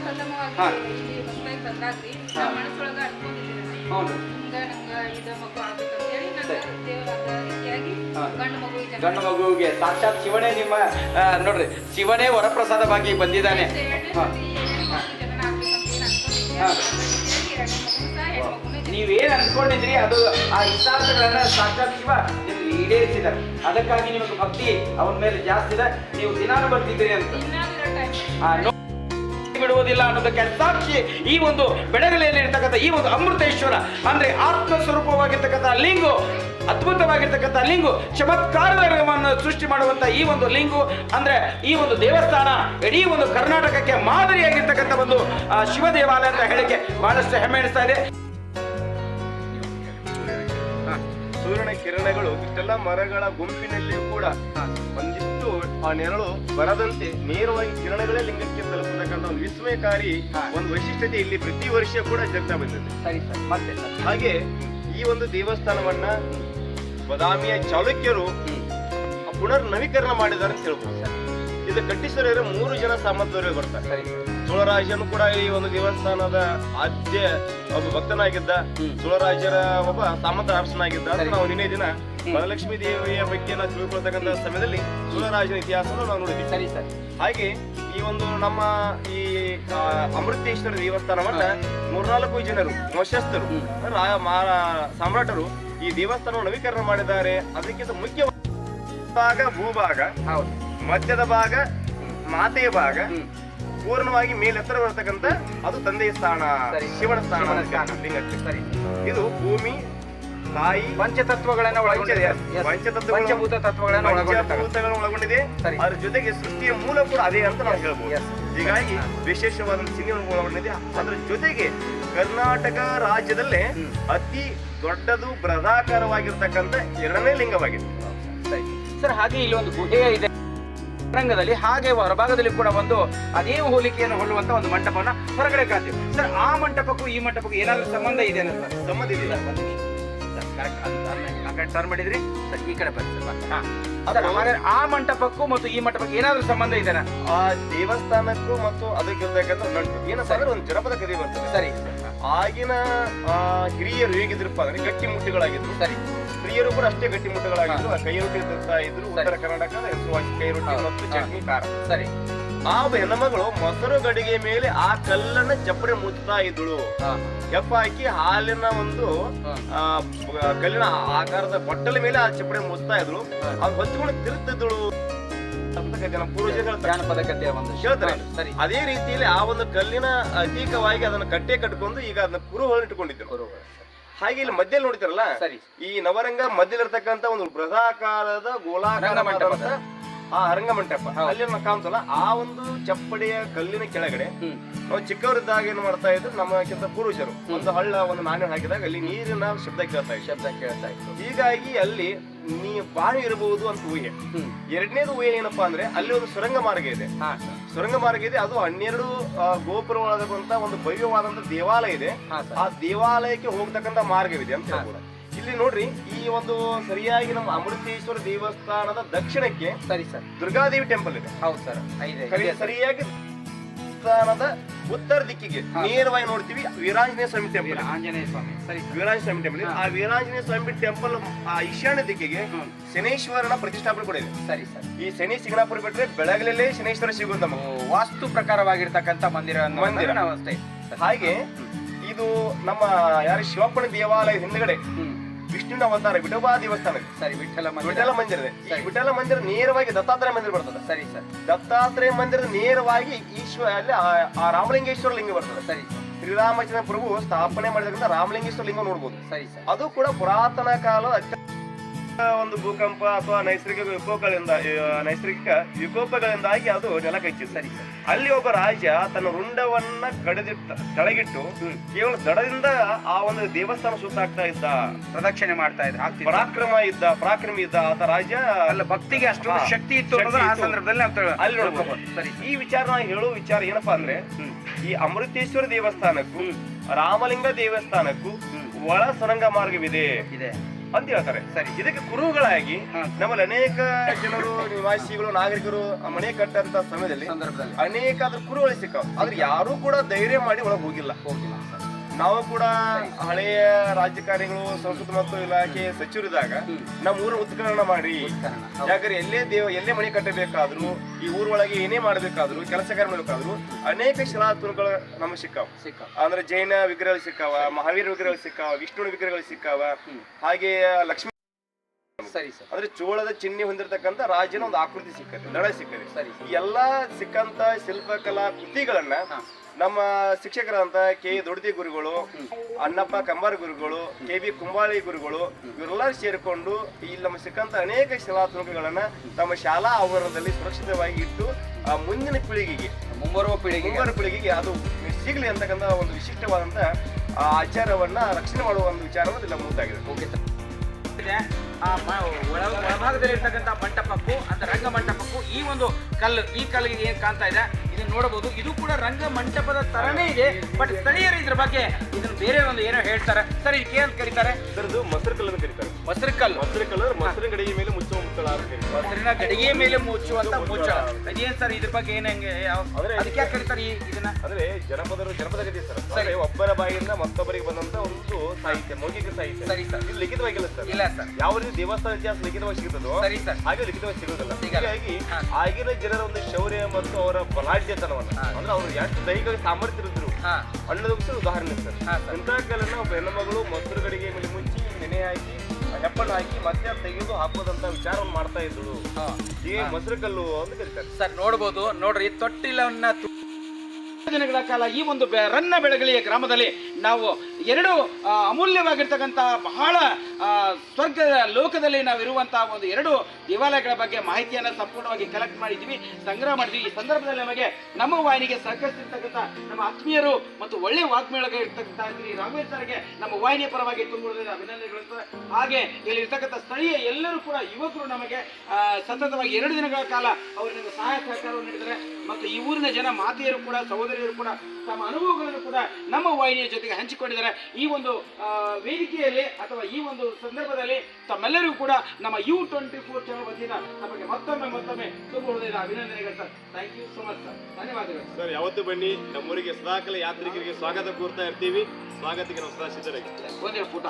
ಪ್ರಥಮವಾಗಿ ಹಾ. ಇಲ್ಲಿ ಹೊಸದಾಗಿ ಬಂದಾಗ್ರಿ ಹಾ. ನಮ್ಮ ಮನಸ್ಸೊಳಗ ಹೌದು. ಹಿಂಗ ನಂಗ ಇದ ಮಗು ಆಗ್ಬೇಕಂತ ಹೇಳಿ ನಂಗ ಸರಿ. ರೀತಿಯಾಗಿ ಹಾ. ಗಂಡು ಮಗುವಿಗೆ ಸಾಕ್ಷಾತ್ ಶಿವನೇ ನಿಮ್ಮ ಆ, ನೋಡ್ರಿ ಶಿವನೇ ವರಪ್ರಸಾದವಾಗಿ ಬಂದಿದ್ದಾನೆ. ಹಾ. ನೀವೇನ್ ಅನ್ಕೊಂಡಿದ್ರಿ ಅದು ಆ ಇಷ್ಟಾರ್ಥಗಳನ್ನ ಸಾಕ್ಷಾತ್ ಶಿವ ನಿಮ್ಗೆ ಈಡೇರಿಸಿದ ಅದಕ್ಕಾಗಿ ನಿಮಗೆ ಭಕ್ತಿ ಅವನ ಮೇಲೆ ಜಾಸ್ತಿ ಇದೆ. ನೀವು ದಿನಾನು ಬರ್ತಿದ್ರಿ ಅಂತ. ಆ, ನೋ- ಬಿಡುವುದಿಲ್ಲ ಅನ್ನೋದಕ್ಕೆ ಸಾಕ್ಷಿ ಈ ಒಂದು ಬೆಳಗಲೆಯಲ್ಲಿ ಇರ್ತಕ್ಕಂಥ ಈ ಒಂದು ಅಮೃತೇಶ್ವರ, ಅಂದ್ರೆ ಆತ್ಮ ಸ್ವರೂಪವಾಗಿರ್ತಕ್ಕಂಥ ಲಿಂಗು, ಅದ್ಭುತವಾಗಿರ್ತಕ್ಕಂಥ ಲಿಂಗು ಚಮತ್ಕಾರವನ್ನು ಸೃಷ್ಟಿ ಮಾಡುವಂತ ಈ ಒಂದು ಲಿಂಗು, ಅಂದ್ರೆ ಈ ಒಂದು ದೇವಸ್ಥಾನ ಇಡೀ ಒಂದು ಕರ್ನಾಟಕಕ್ಕೆ ಮಾದರಿಯಾಗಿರ್ತಕ್ಕಂಥ ಒಂದು ಶಿವ ದೇವಾಲಯ ಅಂತ ಹೇಳಿಕೆ ಬಹಳಷ್ಟು ಹೆಮ್ಮೆ ಎನಿಸ್ತಾ ಇದೆ. ಸೂರ್ಯನ ಕಿರಣಗಳು, ಇಷ್ಟೆಲ್ಲ ಮರಗಳ ಗುಂಪಿನಲ್ಲಿಯೂ ಕೂಡ ಆ ನೆರಳು ಬರದಂತೆ ನೇರವಾಗಿ ಕಿರಣಗಳೇ ಲಿಂಗಕ್ಕೆ ತಲುಪತಕ್ಕಂಥ ಒಂದು ವಿಸ್ಮಯಕಾರಿ ಒಂದು ವೈಶಿಷ್ಟ್ಯತೆ ಇಲ್ಲಿ ಪ್ರತಿ ವರ್ಷ ಕೂಡ ಜಗ್ತಾ ಬಂದಿದೆ. ಸರಿ ಸರ್ ಮತ್ತೆ ಸರ್. ಹಾಗೆ ಈ ಒಂದು ದೇವಸ್ಥಾನವನ್ನ ಬದಾಮಿಯ ಚಾಲುಕ್ಯರು ಪುನರ್ ನವೀಕರಣ ಮಾಡಿದ್ದಾರೆ ಅಂತ ಹೇಳ್ಬೋದು. ಇದು ಕಟ್ಟಿಸಲು ಮೂರು ಜನ ಸಾಮರ್ಥ್ಯವರೇ ಬರ್ತಾರೆ. ಸರಿ ಸರ್. ಚೋಳರಾಜನು ಕೂಡ ಈ ಒಂದು ದೇವಸ್ಥಾನದ ಆದ್ಯ ಒಬ್ಬ ಭಕ್ತನಾಗಿದ್ದ. ಚೋಳರಾಜರ ಒಬ್ಬ ಸಾಮಂತ ಅರ್ಸನಾಗಿದ್ದ ಸರಿ. ನಾವು ನಿನ್ನೆ ದಿನ ವರಲಕ್ಷ್ಮೀ ದೇವಿಯ ಬಗ್ಗೆ ನಾವು ತಿಳ್ಕೊಳ್ತಕ್ಕಂಥ ಸಮಯದಲ್ಲಿ ಚೋಳರಾಜನ ಇತಿಹಾಸವನ್ನು ನಾವು ನೋಡಿದ್ವಿ. ಸರಿ ಸರ್. ಹಾಗೆ ಈ ಒಂದು ನಮ್ಮ ಈ ಅಮೃತೇಶ್ವರ ದೇವಸ್ಥಾನವನ್ನ ಮೂರ್ನಾಲ್ಕು ಜನರು ವಶಸ್ಥರು ಸಮ್ರಾಟರು ಈ ದೇವಸ್ಥಾನವನ್ನು ನವೀಕರಣ ಮಾಡಿದ್ದಾರೆ. ಅದಕ್ಕಿಂತ ಮುಖ್ಯ ಭಾಗ ಭೂಭಾಗ ಮಧ್ಯದ ಭಾಗ ಮಾತೆಯ ಭಾಗ ಪೂರ್ಣವಾಗಿ ಮೇಲೆತ್ತರ ಬರ್ತಕ್ಕಂಥ ಅದು ತಂದೆಯ ಸ್ಥಾನ ಶಿವನ ಸ್ಥಾನ. ಲಿಂಗಕ್ಕೆ ಇದು ಭೂಮಿ ತಾಯಿ ಪಂಚತತ್ವಗಳನ್ನ ಒಳಗೊಂಡಿದೆ. ಪಂಚತತ್ವ ಪಂಚಭೂತ ತತ್ವಗಳನ್ನ ಒಳಗೊಂಡಿದೆ. ಒಳಗೊಂಡಿದೆ. ಅದ್ರ ಜೊತೆಗೆ ಸೃಷ್ಟಿಯ ಮೂಲ ಕೂಡ ಅದೇ ಅಂತ ನಾವು ಹೇಳ್ಬೋದು. ಹೀಗಾಗಿ ವಿಶೇಷವಾದ ಸಿನಿಮಾ ಒಳಗೊಂಡಿದೆ. ಅದ್ರ ಜೊತೆಗೆ ಕರ್ನಾಟಕ ರಾಜ್ಯದಲ್ಲೇ ಅತಿ ದೊಡ್ಡದು ಬೃಹದಾಕಾರವಾಗಿರ್ತಕ್ಕಂಥ ಎರಡನೇ ಲಿಂಗವಾಗಿದೆ. ಸರ್. ಹಾಗೆ ಇಲ್ಲಿ ಒಂದು ಗುಹೆ ಇದೆ. ರಂಗದಲ್ಲಿ ಹಾಗೆ ಹೊರಭಾಗದಲ್ಲಿ ಕೂಡ ಒಂದು ಅದೇ ಹೋಲಿಕೆಯನ್ನು ಹೊಳ್ಳುವಂತ ಒಂದು ಮಂಟಪವನ್ನ ಹೊರಗಡೆ ಕಾಣ್ತೀವಿ. ಸರ್ ಆ ಮಂಟಪಕ್ಕೂ ಈ ಮಂಟಪಕ್ಕೂ ಏನಾದ್ರೂ ಸಂಬಂಧ ಇದೆ. ಸಂಬಂಧ ಇದೆ. ಆ ಕಡೆ ಟರ್ನ್ ಮಾಡಿದ್ರಿ ಸರ್ ಈ ಕಡೆ. ಹಾ. ಹಾಗಾದ್ರೆ ಆ ಮಂಟಪಕ್ಕೂ ಮತ್ತು ಈ ಮಂಟಪಕ್ಕೆ ಏನಾದ್ರೂ ಸಂಬಂಧ ಇದೆನಾ? ಆ ದೇವಸ್ಥಾನಕ್ಕೂ ಮತ್ತು ನಂಟು ಏನಪ್ಪ ಅಂದ್ರೆ ಒಂದು ಜನಪದ ಕಥೆ ಬರ್ತದೆ. ಸರಿ. ಆಗಿನ ಆ, ಹಿರಿಯರು ಹೇಗಿದ್ರಪ್ಪ ಅಂದ್ರೆ ಗಟ್ಟಿ ಮುಟ್ಟಿಗಳಾಗಿದ್ರು. ಸರಿ. ಹಿರಿಯರು ಕೂಡ ಅಷ್ಟೇ ಗಟ್ಟಿ ಮುಟ್ಟುಗಳಾಗಿದ್ರು. ಕೈ ರೊಟ್ಟಿ ಇದ್ರು. ಉತ್ತರ ಕರ್ನಾಟಕದ ಹೆಸರುವಾಸಿ ಕೈ ರೊಟ್ಟಿ ಮತ್ತು ಚಟ್ನಿ ಖಾರ. ಸರಿ. ಆ ಹೆಣ್ಮಗಳು ಮೊಸರು ಗಡಿಗೆ ಮೇಲೆ ಆ ಕಲ್ಲನ್ನ ಚಪ್ಪಡೆ ಮುಚ್ಚುತ್ತಾ ಇದ್ದಳು. ಹಾಕಿ ಹಾಲಿನ ಒಂದು ಆ, ಕಲ್ಲಿನ ಆಕಾರದ ಬಟ್ಟಲ ಮೇಲೆ ಆ ಚಪ್ಪಡೆ ಮುಚ್ಚುತ್ತಾ ಇದ್ಳು ಹಾ. ಅದು ಹೊಚ್ಕೊಂಡು ತಿರುತ್ತಿದ್ದಳು ಹೇಳ್ತಾರೆ. ಅದೇ ರೀತಿಯಲ್ಲಿ ಆ ಒಂದು ಕಲ್ಲಿನ ಅತೀಕವಾಗಿ ಅದನ್ನ ಕಟ್ಟೆ ಕಟ್ಕೊಂಡು ಈಗ ಅದನ್ನ ಕುರುಹೊಳ ಇಟ್ಕೊಂಡಿದ್ರು ಹಾಗೆ ಇಲ್ಲಿ ಮಧ್ಯದಲ್ಲಿ ನೋಡ್ತಿರಲ್ಲ ಸರಿ. ಈ ನವರಂಗ ಮಧ್ಯದಲ್ಲಿರ್ತಕ್ಕಂತ ಒಂದು ಬೃಹಾಕಾರದ ಗೋಲಾಕಾರವಾದಂತ ಆ ರಂಗ ಮಂಟಪ. ಅಲ್ಲಿ ಕಾಣ್ತಲ್ಲ ಆ ಒಂದು ಚಪ್ಪಡಿಯ ಕಲ್ಲಿನ ಕೆಳಗಡೆ. ನಾವು ಚಿಕ್ಕವರಿದ್ದಾಗ ಏನ್ ಮಾಡ್ತಾ ಇದ್ರು ನಮ್ಮಕ್ಕಿಂತ ಪುರುಷರು ಒಂದು ಹಳ್ಳ ಒಂದು ನಾಣ್ಯ ಹಾಕಿದಾಗ ಅಲ್ಲಿ ನೀರಿನ ಶಬ್ದ ಕೇಳ್ತಾ ಇತ್ತು. ಶಬ್ದ ಕೇಳ್ತಾ ಇತ್ತು. ಹೀಗಾಗಿ ಅಲ್ಲಿ ನೀ ಬಾವಿ ಇರಬಹುದು ಅಂತ ಊಹೆ. ಎರಡನೇದು ಊಹೆ ಏನಪ್ಪಾ ಅಂದ್ರೆ ಅಲ್ಲಿ ಒಂದು ಸುರಂಗ ಮಾರ್ಗ ಇದೆ. ಸುರಂಗ ಮಾರ್ಗ ಇದೆ ಅದು ಹನ್ನೆರಡು ಗೋಪುರವಾದಂತ ಒಂದು ಭವ್ಯವಾದಂತ ದೇವಾಲಯ ಇದೆ. ಆ ದೇವಾಲಯಕ್ಕೆ ಹೋಗ್ತಕ್ಕಂತ ಮಾರ್ಗವಿದೆ ಅಂತ. ಹೇಳ್ಬೋದು. ಇಲ್ಲಿ ನೋಡ್ರಿ ಈ ಒಂದು ಸರಿಯಾಗಿ ನಮ್ಮ ಅಮೃತೇಶ್ವರ ದೇವಸ್ಥಾನದ ದಕ್ಷಿಣಕ್ಕೆ ಸರಿ ಸರ್. ದುರ್ಗಾದೇವಿ ಟೆಂಪಲ್ ಇದೆ. ಹೌದು ಸರ್. ಸರಿಯಾಗಿ ದೇವಸ್ಥಾನದ ಉತ್ತರ ದಿಕ್ಕಿಗೆ. ನೇರವಾಗಿ ನೋಡ್ತೀವಿ ವೀರಾಂಜನೇಯ ಸ್ವಾಮಿ ಟೆಂಪಲ್ ಆಂಜನೇಯ ಸ್ವಾಮಿ. ಸರಿ ವೀರಾಂಜನೇಯ ಸ್ವಾಮಿ ಟೆಂಪಲ್ ಆ ವೀರಾಂಜನೇಯ ಸ್ವಾಮಿ ಟೆಂಪಲ್ ಆ ಈಶಾನ್ಯ ದಿಕ್ಕಿಗೆ. ಶನೇಶ್ವರನ ಪ್ರತಿಷ್ಠಾಪನೆ ಕೂಡ ಇದೆ. ಸರಿ ಸರ್. ಈ ಶನಿ ಸಿಂಗನಾಪುರ ಬಿಟ್ರೆ ಬೆಳಗಲಲ್ಲೇ ಶನೇಶ್ವರ ಸಿಗುವಂತ ವಾಸ್ತು ಪ್ರಕಾರವಾಗಿರ್ತಕ್ಕಂಥ ಮಂದಿರ. ಮಂದಿರ. ಹಾಗೆ ಇದು ನಮ್ಮ ಯಾರು ಶಿವಪ್ಪನ ದೇವಾಲಯ ಹಿಂದ್ಗಡೆ ವಿಷ್ಣುವಿನ ಅವತಾರ ವಿಠೋಬಾ ದೇವಸ್ಥಾನ ಇದೆ. ಸರಿ ವಿಠಲ ಮಂದಿರ. ವಿಠಲ ಮಂದಿರ ಇದೆ. ಈ ವಿಠಲ ಮಂದಿರ ನೇರವಾಗಿ ದತ್ತಾತ್ರೇಯ ಮಂದಿರ ಬರ್ತದೆ. ಸರಿ ಸರ್. ದತ್ತಾತ್ರೇಯ ಮಂದಿರದ ನೇರವಾಗಿ ಈಶ್ವರ ಅಲ್ಲಿ ಆ- ಆ ರಾಮಲಿಂಗೇಶ್ವರ ಲಿಂಗ ಬರ್ತದೆ. ಸರಿ. ಸರ್ ಶ್ರೀರಾಮಚಂದ್ರ ಪ್ರಭು ಸ್ಥಾಪನೆ ಮಾಡಿದ್ರಿಂದ ರಾಮಲಿಂಗೇಶ್ವರ ಲಿಂಗ ನೋಡ್ಬೋದು. ಸರಿ ಸರ್. ಅದು ಕೂಡ ಪುರಾತನ ಕಾಲದ ಒಂದು ಭೂಕಂಪ ಅಥವಾ ನೈಸರ್ಗಿಕ ವಿಕೋಪಗಳಿಂದ ನೈಸರ್ಗಿಕ ವಿಕೋಪಗಳಿಂದಾಗಿ ಅದು ನೆಲ ಕಚ್ಚಿತ್ತು ಸರಿ. ಅಲ್ಲಿ ಒಬ್ಬ ರಾಜ ತನ್ನ ರುಂಡವನ್ನ ಕಡಿದಿಟ್ಟ ಕೆಳಗಿಟ್ಟು ಕೇವಲ ದಡದಿಂದ ಆ ಒಂದು ದೇವಸ್ಥಾನ ಸುತ್ತಾಗ್ತಾ ಇದ್ದ. ಪ್ರದಕ್ಷಿಣೆ ಮಾಡ್ತಾ ಇದ್ದ ಪರಾಕ್ರಮ ಇದ್ದ ಪರಾಕ್ರಮಿ ಇದ್ದ ಆತ ರಾಜ. ಅಲ್ಲ ಭಕ್ತಿಗೆ ಅಷ್ಟೊಂದು ಶಕ್ತಿ ಇತ್ತು ಆ ಸಂದರ್ಭದಲ್ಲಿ ಅಲ್ಲಿ ನೋಡ್ಬೋದು. ಸರಿ. ಈ ವಿಚಾರ ಹೇಳೋ ವಿಚಾರ ಏನಪ್ಪಾ ಅಂದ್ರೆ ಈ ಅಮೃತೇಶ್ವರ ದೇವಸ್ಥಾನಕ್ಕೂ ರಾಮಲಿಂಗ ದೇವಸ್ಥಾನಕ್ಕೂ. ಒಳ ಸುರಂಗ ಮಾರ್ಗವಿದೆ. ಇದೆ. ಅಂತ ಹೇಳ್ತಾರೆ. ಇದಕ್ಕೆ ಕುರುಹುಗಳಾಗಿ ಹಾ. ನಮ್ಮಲ್ಲಿ ಅನೇಕ ಜನರು ನಿವಾಸಿಗಳು ನಾಗರಿಕರು ಮನೆ ಕಟ್ಟಂತ ಸಮಯದಲ್ಲಿ ಅನೇಕ ಅದ್ರ ಕುರುಗಳು ಸಿಕ್ಕಾವ. ಆದ್ರೆ ಯಾರು ಕೂಡ ಧೈರ್ಯ ಮಾಡಿ ಒಳಗೆ ಹೋಗಿಲ್ಲ. ಹೋಗಿಲ್ಲ. ಸರ್ ನಾವು ಕೂಡ ಹಳೆಯ ರಾಜಕಾರಣಿಗಳು ಸಂಸ್ಕೃತಿ ಮತ್ತು ಇಲಾಖೆ ಸಚಿವರಿದ್ದಾಗ ನಮ್ಮ ಊರ ಉತ್ಕರಣ ಮಾಡಿ. ಯಾಕಂದ್ರೆ ಎಲ್ಲೇ ದೇವ ಎಲ್ಲೇ ಮನೆ ಕಟ್ಟಬೇಕಾದ್ರು ಈ ಊರೊಳಗೆ ಏನೇ ಮಾಡಬೇಕಾದ್ರು ಕೆಲಸ ಕಾರ್ಯ ಮಾಡಬೇಕಾದ್ರು ಅನೇಕ ಶಿಲಾತುರುಗಳು ನಮಗೆ ಸಿಕ್ಕಾವ. ಸಿಕ್ಕ ಅಂದ್ರೆ ಜೈನ ವಿಗ್ರಹಗಳು ಸಿಕ್ಕಾವ ಮಹಾವೀರ ವಿಗ್ರಹಗಳು ಸಿಕ್ಕಾವ ವಿಷ್ಣು ವಿಗ್ರಹಗಳು ಸಿಕ್ಕಾವ. ಹಾಗೆ ಲಕ್ಷ್ಮೀ ಸರಿ ಸರ್. ಅಂದ್ರೆ ಚೋಳದ ಚಿಹ್ನೆ ಹೊಂದಿರತಕ್ಕಂತ ರಾಜನ ಒಂದು ಆಕೃತಿ ಸಿಕ್ಕದೆ ದಳ ಸಿಕ್ಕದೆ. ಸರಿ ಈ ಎಲ್ಲಾ ಸಿಕ್ಕಂತ ಶಿಲ್ಪಕಲಾ ಕೃತಿಗಳನ್ನ ನಮ್ಮ ಶಿಕ್ಷಕರಾದಂತ ಕೆ ದೊಡ್ಡಿ ಗುರುಗಳು ಅಣ್ಣಪ್ಪ ಕಂಬಾರ ಗುರುಗಳು ಕೆ ಬಿ ಕುಂಬಾಳಿ ಗುರುಗಳು ಇವರೆಲ್ಲರೂ ಸೇರಿಕೊಂಡು ಇಲ್ಲಿ ನಮ್ಮ ಸಿಕ್ಕಂತ ಅನೇಕ ಶಿಲಾತ್ಮಕಗಳನ್ನ ತಮ್ಮ ಶಾಲಾ ಆವರಣದಲ್ಲಿ ಸುರಕ್ಷಿತವಾಗಿ ಇಟ್ಟು ಆ ಮುಂದಿನ ಪೀಳಿಗೆಗೆ ಮುಂಬರುವ ಪೀಳಿಗೆ ಮುಂಬರುವ ಪೀಳಿಗೆಗೆ ಅದು ಸಿಗಲಿ ಅಂತಕ್ಕಂಥ ಒಂದು ವಿಶಿಷ್ಟವಾದಂತ ಆ ಆಚಾರವನ್ನ ರಕ್ಷಣೆ ಮಾಡುವ ಒಂದು ವಿಚಾರವನ್ನು ಇಲ್ಲಿ ಮುಂದಾಗಿದೆ. ಆ ಒಳ ಒಳಭಾಗದಲ್ಲಿ ಇರ್ತಕ್ಕಂಥ ಮಂಟಪಕ್ಕೂ ಅಂತ ರಂಗ ಮಂಟಪಕ್ಕೂ ಈ ಒಂದು ಕಲ್ಲು ಈ ಕಲ್ಲಿಗೆ ಏನ್ ಕಾಣ್ತಾ ಇದೆ? ಇದನ್ನ ನೋಡಬಹುದು. ಇದು ಕೂಡ ರಂಗ ಮಂಟಪದ ತರನೇ ಇದೆ ಬಟ್ ಸ್ಥಳೀಯರು ಇದ್ರ ಬಗ್ಗೆ ಇದನ್ನ ಬೇರೆ ಒಂದು ಏನೋ ಹೇಳ್ತಾರೆ. ಸರ್ ಇದಕ್ಕೆ ಅಂತ ಕರೀತಾರೆ? ಮೊಸರು ಕಲ್ಲನ್ನು ಕರೀತಾರೆ. ಮೊಸರು ಕಲ್ಲು. ಮೊಸರು ಕಲ್ಲು ಮೊಸರು ಗಡಿಗೆ ಮೇಲೆ ಮುಚ್ಚುವ ಮೊಸರಿನ ಗಡಿಗೆ ಮೇಲೆ ಮುಚ್ಚುವಂತ ಮುಚ್ಚ. ಅದೇನ್ ಸರ್ ಇದ್ರ ಬಗ್ಗೆ ಏನ್ ಹೆಂಗೆ ಅದಕ್ಕೆ ಯಾಕೆ ಕರೀತಾರೆ ಇದನ್ನ? ಅಂದ್ರೆ ಜನಪದರು ಜನಪದ ಗತಿ ಸರ್. ಸರಿ. ಒಬ್ಬರ ಬಾಯಿಂದ ಮತ್ತೊಬ್ಬರಿಗೆ ಬಂದಂತ ಒಂದು ಸಾಹಿತ್ಯ ಮೌಖಿಕ ಸಾಹಿತ್ಯ. ಸರಿ ಸರ್. ಇದು ಲಿಖಿತವಾಗಿಲ್ಲ ಸರ್. ಇಲ್ಲ ಸರ್. ಯಾವ ರೀತಿ ದೇವಸ್ಥಾನ ಇತಿಹಾಸ ಲಿಖಿತವಾಗಿ ಸಿಗುತ್ತದೋ ಸರಿ ಸರ್. ಹಾಗೆ ಲಿಖಿತವಾಗಿ ಸಿಗೋದಿಲ್ಲ ಸಿಗಲ್ಲ. ಹೀಗಾಗಿ ಆಗಿನ ಜನರ ಒಂದು ಶೌರ್ಯ ಮತ್ತು ಅವರ ಬಲಾಢ್ಯತನವನ್ನ. ಅಂದ್ರೆ ಅವರು ಎಷ್ಟು ದೈಹಿಕ ಸಾಮರ್ಥ್ಯ ಇದ್ರು ಹಾ. ಅನ್ನೋದಕ್ಕೆ ಉದಾಹರಣೆ ಸರ್. ಇಂತಹ ಕಾಲನ ಒಬ್ಬ ಹೆಣ್ಣುಮಗಳು ಮೊಸರು ಗಡಿಗೆ ಮೇಲೆ ಮುಚ್ಚಿ ನೆನೆ ಹಾಕಿ ಹೆಪ್ಪನ್ನು ಹಾಕಿ ಮತ್ತೆ ಅದ್ ತೆಗೆದು ಹಾಕೋದಂತ ವಿಚಾರವನ್ನು ಮಾಡ್ತಾ ಇದ್ರು ಈ ಮೊಸರು ಕಲ್ಲು ಅಂತ ಕರೀತಾರೆ. ಸರ್ ನೋಡ್ಬೋದು. ನೋಡ್ರಿ ತೊಟ್ಟಿಲವನ್ನ ತು- ದಿನಗಳ ಕಾಲ ಈ ಒಂದು ಬೆ- ರನ್ನ ಬೆಳಗಲಿಯ ಗ್ರಾಮದಲ್ಲಿ ನಾವು ಎರಡು ಆ, ಅಮೂಲ್ಯವಾಗಿರ್ತಕ್ಕಂಥ ಬಹಳ ಸ್ವರ್ಗದ ಲೋಕದಲ್ಲಿ ನಾವು ಇರುವಂತಹ ಒಂದು ಎರಡು ದೇವಾಲಯಗಳ ಬಗ್ಗೆ ಮಾಹಿತಿಯನ್ನು ಸಂಪೂರ್ಣವಾಗಿ ಕಲೆಕ್ಟ್ ಮಾಡಿದ್ವಿ ಸಂಗ್ರಹ ಮಾಡಿದ್ವಿ ಈ ಸಂದರ್ಭದಲ್ಲಿ ನಮಗೆ ನಮ್ಮ ವಾಹಿನಿಗೆ ಸಹಕರಿಸಿರ್ತಕ್ಕಂಥ ನಮ್ಮ ಆತ್ಮೀಯರು ಮತ್ತು ಒಳ್ಳೆ ವಾಗ್ಮೇಳಗ ಇರ್ತಕ್ಕಂಥ ಶ್ರೀ ರಾಘವೇಂದ್ರ ನಮ್ಮ ವಾಹಿನಿಯ ಪರವಾಗಿ ತುಂಬುವುದರಿಂದ ಅಭಿನಂದನೆಗಳು. ಹಾಗೆ ಇಲ್ಲಿ ಇರ್ತಕ್ಕಂಥ ಸ್ಥಳೀಯ ಎಲ್ಲರೂ ಕೂಡ ಯುವಕರು ನಮಗೆ ಸತತವಾಗಿ ಎರಡು ದಿನಗಳ ಕಾಲ ಅವರು ನಮಗೆ ಸಹಾಯ ಸಹಕಾರವನ್ನು ನೀಡಿದ್ದಾರೆ. ಮತ್ತು ಈ ಊರಿನ ಜನ ಮಾತೆಯರು ಕೂಡ, ಸಹೋದರಿಯರು ಕೂಡ ತಮ್ಮ ಅನುಭವಗಳನ್ನು ಕೂಡ ನಮ್ಮ ವಾಹಿನಿಯ ಜೊತೆಗೆ ಹಂಚಿಕೊಂಡಿದ್ದಾರೆ. ಈ ಒಂದು ವೇದಿಕೆಯಲ್ಲಿ ಅಥವಾ ಈ ಒಂದು ಸಂದರ್ಭದಲ್ಲಿ ತಮ್ಮೆಲ್ಲರಿಗೂ ಕೂಡ ನಮ್ಮ ಯು ಟ್ವೆಂಟಿ ಫೋರ್ ಚಾನಲ್ ವತಿಯಿಂದ ನಮಗೆ ಮತ್ತೊಮ್ಮೆ ಮತ್ತೊಮ್ಮೆ ತುಂಬ ಹೃದಯದ ಅಭಿನಂದನೆಗಳು sir. Thank you so much sir ಧನ್ಯವಾದಗಳು. ಸರ್ ಯಾವತ್ತು ಬನ್ನಿ. ನಮ್ಮೂರಿಗೆ ಸದಾಕಾಲ ಯಾತ್ರಿಕರಿಗೆ ಸ್ವಾಗತ ಕೋರ್ತಾ ಇರ್ತೀವಿ. ಸ್ವಾಗತಕ್ಕೆ ನಾವು ಸದಾ ಸಿದ್ಧರಾಗಿ ಒಂದೇ ಪುಟ